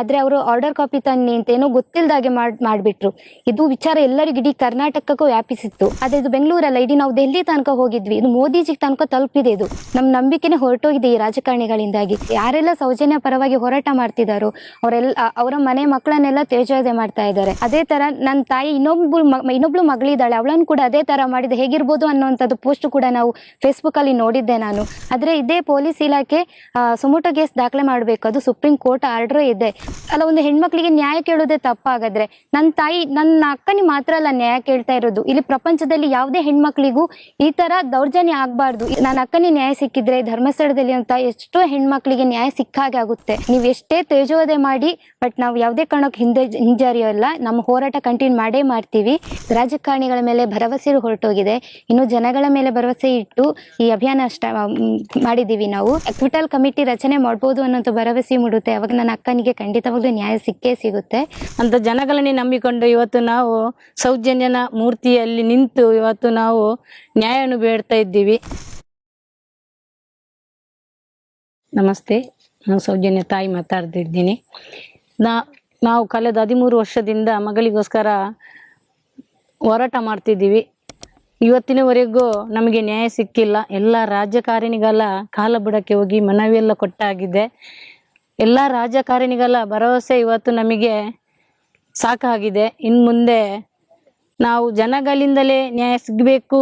ಆದ್ರೆ ಅವರು order copy ತನ್ನಿ ಅಂತ ಏನೋ ಗೊತ್ತಿಲ್ಲದಾಗೆ ಮಾಡ್, ಮಾಡ್ಬಿಟ್ರು. ಇದು ವಿಚಾರ ಎಲ್ಲರಿಗೂ ಇಡೀ ಕರ್ನಾಟಕಕ್ಕೂ ವ್ಯಾಪಿಸಿತ್ತು. ಆದ್ರೆ ಇದು ಬೆಂಗಳೂರಲ್ಲ, ಇಡೀ ನಾವು ದೆಹಲಿ ತನಕ ಹೋಗಿದ್ವಿ. ಇದು ಮೋದಿಜಿ ತನಕ ತಲುಪಿದೆ ಇದು. ನಮ್ಮ ನಂಬಿಕೆನೆ ಹೊರಟೋಗಿದೆ ಈ ರಾಜಕಾರಣಿಗಳಿಂದಾಗಿ. ಯಾರೆಲ್ಲ ಸೌಜನ್ಯ ಪರವಾಗಿ ಹೋರಾಟ ಮಾಡ್ತಿದಾರೋ ಅವರೆಲ್ಲ ಅವರ ಮನೆ ಮಕ್ಕಳನ್ನೆಲ್ಲ ತೇಜೋದೆ ಮಾಡ್ತಾ ಇದ್ದಾರೆ. ಅದೇ ತರ ನನ್ನ ತಾಯಿ ಇನ್ನೊಬ್ಳು ಇನ್ನೊಬ್ಳು ಮಗಳಿದ್ದಾಳೆ. ಅವಳನ್ನು ಕೂಡ ಅದೇ ತರ ಮಾಡಿದ. ಹೇಗಿರ್ಬೋದು ಅನ್ನೋಂಥದ್ದು ಪೋಸ್ಟ್ ಕೂಡ ನಾವು ಫೇಸ್ಬುಕ್ ಅಲ್ಲಿ ನೋಡಿದ್ದೆ ನಾನು. ಆದ್ರೆ ಇದೇ ಪೊಲೀಸ್ ಇಲಾಖೆ ಸುಮೋಟೋ ಕೇಸ್ ದಾಖಲೆ ಮಾಡಬೇಕು. ಅದು ಸುಪ್ರೀಂ ಕೋರ್ಟ್ ಆರ್ಡರ್ ಇದೆ. ಅಲ್ಲ ಒಂದು ಹೆಣ್ಮಕ್ಳಿಗೆ ನ್ಯಾಯ ಕೇಳೋದೇ ತಪ್ಪಾಗದ್ರೆ ನನ್ನ ತಾಯಿ ನನ್ನ ಅಕ್ಕನಿ ಮಾತ್ರ ಅಲ್ಲ ನ್ಯಾಯ ಕೇಳ್ತಾ ಇರೋದು. ಇಲ್ಲಿ ಪ್ರಪಂಚದಲ್ಲಿ ಯಾವುದೇ ಹೆಣ್ಮಕ್ಳಿಗೂ ಈ ತರ ದೌರ್ಜನ್ಯ ಆಗ್ಬಾರ್ದು. ನನ್ನ ಅಕ್ಕನಿ ನ್ಯಾಯ ಸಿಕ್ಕಿದ್ರೆ ಧರ್ಮಸ್ಥಳದಲ್ಲಿ ಅಂತ ಎಷ್ಟೋ ಹೆಣ್ಮಕ್ಳಿಗೆ ನ್ಯಾಯ ಸಿಕ್ಕಾಗೆ ಆಗುತ್ತೆ. ನೀವು ಎಷ್ಟೇ ತೇಜೋದೆ ಮಾಡಿ ಬಟ್ ನಾವು ಯಾವುದೇ ಕಾರಣಕ್ಕೆ ಹಿಂದೆ ಹಿಂಜರಿಯೋಲ್ಲ ನಮ್ಮ ಹೋರಾಟ ಕಂಟಿನ್ಯೂ ಮಾಡೇ ಮಾಡ್ತೀವಿ. ರಾಜಕಾರಣಿಗಳ ಮೇಲೆ ಭರವಸೆ ಹೊರಟೋಗಿದೆ. ಇನ್ನು ಜನಗಳ ಮೇಲೆ ಭರವಸೆ ಇಟ್ಟು ಈ ಅಭಿಯಾನ ಅಷ್ಟ ಮ್, ಮಾಡಿದ್ದೀವಿ ನಾವು. ಕ್ವಿಟಲ್ ಕಮಿಟಿ ರಚನೆ ಮಾಡ್ಬೋದು ಅನ್ನೋಂಥ ಭರವಸೆ ಮೂಡುತ್ತೆ. ಅವಾಗ ನನ್ನ ಅಕ್ಕನಿಗೆ ಖಂಡಿತವಾಗ್ಲೂ ನ್ಯಾಯ ಸಿಕ್ಕೇ ಸಿಗುತ್ತೆ. ಅಂತ ಜನಗಳನ್ನೇ ನಂಬಿಕೊಂಡು ಇವತ್ತು ನಾವು ಸೌಜನ್ಯನ ಮೂರ್ತಿಯಲ್ಲಿ ನಿಂತು ಇವತ್ತು ನಾವು ನ್ಯಾಯವನ್ನು ಬೇಡ್ತಾ ಇದ್ದೀವಿ. ನಮಸ್ತೆ. ನಾನು ಸೌಜನ್ಯ ತಾಯಿ ಮಾತಾಡ್ತಿದ್ದೀನಿ. ನಾ, ನಾವು ಕಳೆದ ಹದಿಮೂರು ವರ್ಷದಿಂದ ಮಗಳಿಗೋಸ್ಕರ ಹೋರಾಟ ಮಾಡ್ತಿದ್ದೀವಿ. ಇವತ್ತಿನವರೆಗೂ ನಮಗೆ ನ್ಯಾಯ ಸಿಕ್ಕಿಲ್ಲ. ಎಲ್ಲ ರಾಜಕಾರಣಿಗಳ ಕಾಲ ಬುಡಕ್ಕೆ ಹೋಗಿ ಮನವಿಯೆಲ್ಲ ಕೊಟ್ಟಾಗಿದೆ. ಎಲ್ಲ ರಾಜಕಾರಣಿಗಳ ಭರವಸೆ ಇವತ್ತು ನಮಗೆ ಸಾಕಾಗಿದೆ. ಇನ್ನು ಮುಂದೆ ನಾವು ಜನಗಳಿಂದಲೇ ನ್ಯಾಯ ಸಿಗಬೇಕು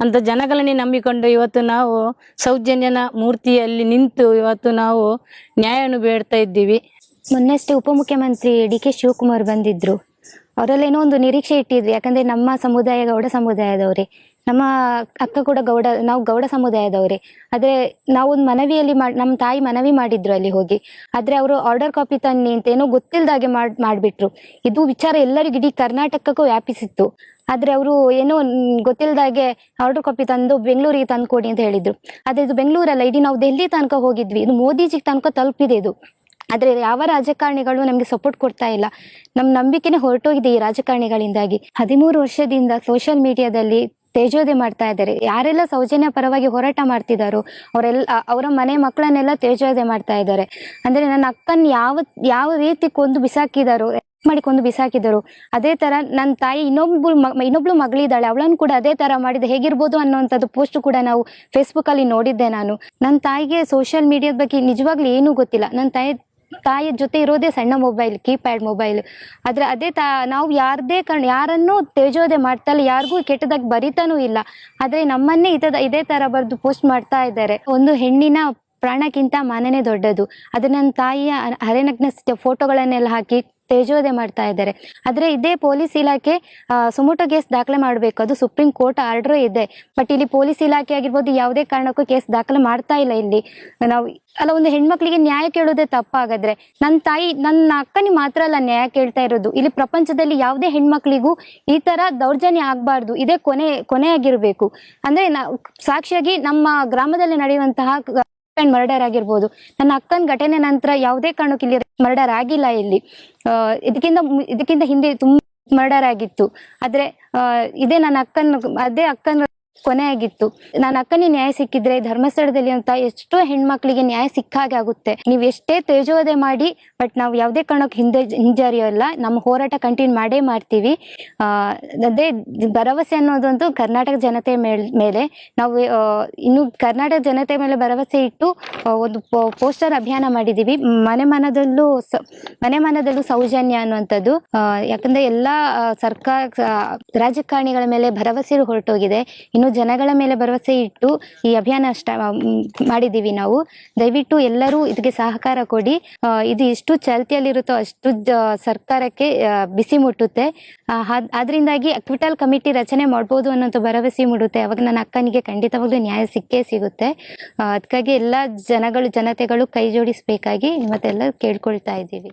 ಅಂತ ಜನಗಳನ್ನೇ ನಂಬಿಕೊಂಡು ಇವತ್ತು ನಾವು ಸೌಜನ್ಯನ ಮೂರ್ತಿಯಲ್ಲಿ ನಿಂತು ಇವತ್ತು ನಾವು ನ್ಯಾಯವನ್ನು ಬೇಡ್ತಾ ಇದ್ದೀವಿ. ಮೊನ್ನೆಷ್ಟೇ ಉಪಮುಖ್ಯಮಂತ್ರಿ ಡಿ ಕೆ ಶಿವಕುಮಾರ್ ಬಂದಿದ್ರು. ಅವರಲ್ಲೇನೋ ಒಂದು ನಿರೀಕ್ಷೆ ಇಟ್ಟಿದ್ರು. ಯಾಕಂದ್ರೆ ನಮ್ಮ ಸಮುದಾಯ ಗೌಡ ಸಮುದಾಯದವರೇ. ನಮ್ಮ ಅಕ್ಕ ಕೂಡ ಗೌಡ, ನಾವು ಗೌಡ ಸಮುದಾಯದವರೇ. ಆದ್ರೆ ನಾವು ಒಂದು ಮನವಿಯಲ್ಲಿ ನಮ್ಮ ತಾಯಿ ಮನವಿ ಮಾಡಿದ್ರು ಅಲ್ಲಿ ಹೋಗಿ. ಆದ್ರೆ ಅವರು ಆರ್ಡರ್ ಕಾಪಿ ತನ್ನಿ ಅಂತ ಏನೋ ಗೊತ್ತಿಲ್ಲದಾಗೆ ಮಾಡ್, ಮಾಡ್ಬಿಟ್ರು. ಇದು ವಿಚಾರ ಎಲ್ಲರಿಗೂ ಇಡೀ ಕರ್ನಾಟಕಕ್ಕೂ ವ್ಯಾಪಿಸಿತ್ತು. ಆದ್ರೆ ಅವರು ಏನೋ ಗೊತ್ತಿಲ್ಲದಾಗೆ ಆರ್ಡರ್ ಕಾಪಿ ತಂದು ಬೆಂಗಳೂರಿಗೆ ತಂದು ಕೊಡಿ ಅಂತ ಹೇಳಿದ್ರು. ಆದ್ರೆ ಇದು ಬೆಂಗಳೂರಲ್ಲ, ಇಡೀ ನಾವು ದೆಹಲಿ ತನಕ ಹೋಗಿದ್ವಿ. ಇದು ಮೋದಿಜಿ ತನಕ ತಲುಪಿದೆ ಇದು. ಆದ್ರೆ ಯಾವ ರಾಜಕಾರಣಿಗಳು ನಮಗೆ ಸಪೋರ್ಟ್ ಕೊಡ್ತಾ ಇಲ್ಲ. ನಮ್ಮ ನಂಬಿಕೆನೇ ಹೊರಟೋಗಿದೆ ಈ ರಾಜಕಾರಣಿಗಳಿಂದಾಗಿ. ಹದಿಮೂರು ವರ್ಷದಿಂದ ಸೋಷಿಯಲ್ ಮೀಡಿಯಾದಲ್ಲಿ ತೇಜೋದೆ ಮಾಡ್ತಾ ಇದ್ದಾರೆ. ಯಾರೆಲ್ಲ ಸೌಜನ್ಯ ಪರವಾಗಿ ಹೋರಾಟ ಮಾಡ್ತಿದಾರೋ ಅವರೆಲ್ಲ ಅವರ ಮನೆ ಮಕ್ಕಳನ್ನೆಲ್ಲ ತೇಜೋದೆ ಮಾಡ್ತಾ ಇದ್ದಾರೆ. ಅಂದ್ರೆ ನನ್ನ ಅಕ್ಕನ್ ಯಾವ ಯಾವ ರೀತಿ ಕೊಂದು ಬಿಸಾಕಿದಾರೋ, ಮಾಡಿ ಕೊಂದು ಬಿಸಾಕಿದರು, ಅದೇ ತರ ನನ್ನ ತಾಯಿ ಇನ್ನೊಬ್ಳು ಇನ್ನೊಬ್ಳು ಮಗಳಿದ್ದಾಳೆ, ಅವಳನ್ನು ಕೂಡ ಅದೇ ತರ ಮಾಡಿದ. ಹೇಗಿರ್ಬೋದು ಅನ್ನೋಂಥದ್ದು ಪೋಸ್ಟ್ ಕೂಡ ನಾವು ಫೇಸ್ಬುಕ್ ಅಲ್ಲಿ ನೋಡಿದ್ದೆ ನಾನು. ನನ್ನ ತಾಯಿಗೆ ಸೋಷಿಯಲ್ ಮೀಡಿಯಾದ ಬಗ್ಗೆ ನಿಜವಾಗ್ಲೂ ಏನೂ ಗೊತ್ತಿಲ್ಲ. ನನ್ನ ತಾಯಿ ತಾಯಿಯ ಜೊತೆ ಇರೋದೇ ಸಣ್ಣ ಮೊಬೈಲ್ ಕೀಪ್ಯಾಡ್ ಮೊಬೈಲ್ ಆದ್ರೆ ಅದೇ ತಾ, ನಾವು ಯಾರದೇ ಕಣ್ ಯಾರನ್ನೂ ತೇಜೋದೆ ಮಾಡ್ತಾ ಯಾರಿಗೂ ಕೆಟ್ಟದಾಗಿ ಬರಿತಾನೂ ಇಲ್ಲ. ಆದ್ರೆ ನಮ್ಮನ್ನೇ ಇದ ಇದೇ ತರ ಬರೆದು ಪೋಸ್ಟ್ ಮಾಡ್ತಾ ಇದ್ದಾರೆ. ಒಂದು ಹೆಣ್ಣಿನ ಪ್ರಾಣಕ್ಕಿಂತ ಮಾನನೇ ದೊಡ್ಡದು. ಅದು ನನ್ನ ತಾಯಿಯ ಅರೆನಗ್ನ ಫೋಟೋಗಳನ್ನೆಲ್ಲ ಹಾಕಿ ತೇಜೋದೆ ಮಾಡ್ತಾ ಇದ್ದಾರೆ. ಆದ್ರೆ ಇದೇ ಪೊಲೀಸ್ ಇಲಾಖೆ ಸುಮೋಟೋ ಕೇಸ್ ದಾಖಲೆ ಮಾಡಬೇಕು. ಅದು ಸುಪ್ರೀಂ ಕೋರ್ಟ್ ಆರ್ಡರ್ ಇದೆ. ಬಟ್ ಇಲ್ಲಿ ಪೊಲೀಸ್ ಇಲಾಖೆ ಆಗಿರ್ಬೋದು ಯಾವುದೇ ಕಾರಣಕ್ಕೂ ಕೇಸ್ ದಾಖಲೆ ಮಾಡ್ತಾ ಇಲ್ಲ ಇಲ್ಲಿ. ನಾವು, ಅಲ್ಲ, ಒಂದು ಹೆಣ್ಮಕ್ಳಿಗೆ ನ್ಯಾಯ ಕೇಳೋದೇ ತಪ್ಪಾಗದ್ರೆ ನನ್ನ ತಾಯಿ ನನ್ನ ಅಕ್ಕನಿ ಮಾತ್ರ ಅಲ್ಲ ನ್ಯಾಯ ಕೇಳ್ತಾ ಇರೋದು. ಇಲ್ಲಿ ಪ್ರಪಂಚದಲ್ಲಿ ಯಾವುದೇ ಹೆಣ್ಮಕ್ಳಿಗೂ ಈ ತರ ದೌರ್ಜನ್ಯ ಆಗ್ಬಾರ್ದು. ಇದೇ ಕೊನೆ, ಕೊನೆಯಾಗಿರ್ಬೇಕು. ಅಂದ್ರೆ ಸಾಕ್ಷಿಯಾಗಿ ನಮ್ಮ ಗ್ರಾಮದಲ್ಲಿ ನಡೆಯುವಂತಹ ಮರ್ಡರ್ ಆಗಿರ್ಬೋದು. ನನ್ನ ಅಕ್ಕನ ಘಟನೆ ನಂತರ ಯಾವುದೇ ಕಾರಣಕ್ಕೆ ಇಲ್ಲಿ ಮರ್ಡರ್ ಆಗಿಲ್ಲ ಇಲ್ಲಿ ಇದಕ್ಕಿಂತ ಇದಕ್ಕಿಂತ ಹಿಂದೆ ತುಂಬಾ ಮರ್ಡರ್ ಆಗಿತ್ತು ಆದ್ರೆ ಇದೇ ನನ್ನ ಅಕ್ಕನ, ಅದೇ ಅಕ್ಕನ ಕೊನೆ ಆಗಿತ್ತು ನನ್ನ ಅಕ್ಕನಿಗೆ ನ್ಯಾಯ ಸಿಕ್ಕಿದ್ರೆ, ಧರ್ಮಸ್ಥಳದಲ್ಲಿ ಅಂತ ಎಷ್ಟೋ ಹೆಣ್ಮಕ್ಳಿಗೆ ನ್ಯಾಯ ಸಿಕ್ಕ ಹಾಗೆ ಆಗುತ್ತೆ. ನೀವು ಎಷ್ಟೇ ತೇಜೋದೆ ಮಾಡಿ, ಬಟ್ ನಾವು ಯಾವುದೇ ಕಾರಣಕ್ಕೆ ಹಿಂದೆ ಹಿಂಜರಿಯೋಲ್ಲ ನಮ್ಮ ಹೋರಾಟ ಕಂಟಿನ್ಯೂ ಮಾಡೇ ಮಾಡ್ತೀವಿ. ಅದೇ ಭರವಸೆ ಅನ್ನೋದೊಂದು ಕರ್ನಾಟಕ ಜನತೆ ಮೇಲೆ ನಾವು ಇನ್ನು ಕರ್ನಾಟಕ ಜನತೆ ಮೇಲೆ ಭರವಸೆ ಇಟ್ಟು ಒಂದು ಪೋಸ್ಟರ್ ಅಭಿಯಾನ ಮಾಡಿದೀವಿ. ಮನೆ ಮನದಲ್ಲೂ ಮನೆ ಮನದಲ್ಲೂ ಸೌಜನ್ಯ ಅನ್ನುವಂಥದ್ದು. ಯಾಕಂದ್ರೆ ಎಲ್ಲಾ ಸರ್ಕಾರ ರಾಜಕಾರಣಿಗಳ ಮೇಲೆ ಭರವಸೆ ಹೊರಟೋಗಿದೆ. ಇನ್ನು ಜನಗಳ ಮೇಲೆ ಭರವಸೆ ಇಟ್ಟು ಈ ಅಭಿಯಾನ ಅಷ್ಟ ಮಾಡಿದ್ದೀವಿ ನಾವು. ದಯವಿಟ್ಟು ಎಲ್ಲರೂ ಇದಕ್ಕೆ ಸಹಕಾರ ಕೊಡಿ. ಇದು ಎಷ್ಟು ಚಾಲ್ತಿಯಲ್ಲಿರುತ್ತೋ ಅಷ್ಟು ಸರ್ಕಾರಕ್ಕೆ ಬಿಸಿ ಮುಟ್ಟುತ್ತೆ. ಆದ್ರಿಂದಾಗಿ ಅಕ್ವಿಟಲ್ ಕಮಿಟಿ ರಚನೆ ಮಾಡ್ಬೋದು ಅನ್ನೋಂಥ ಭರವಸೆ ಮೂಡುತ್ತೆ. ಅವಾಗ ನನ್ನ ಅಕ್ಕನಿಗೆ ಖಂಡಿತವಾಗ್ಲೂ ನ್ಯಾಯ ಸಿಕ್ಕೇ ಸಿಗುತ್ತೆ. ಅದಕ್ಕಾಗಿ ಎಲ್ಲ ಜನಗಳು, ಜನತೆಗಳು ಕೈ ಜೋಡಿಸಬೇಕಾಗಿ ಮತ್ತೆಲ್ಲ ಕೇಳ್ಕೊಳ್ತಾ ಇದ್ದೀವಿ.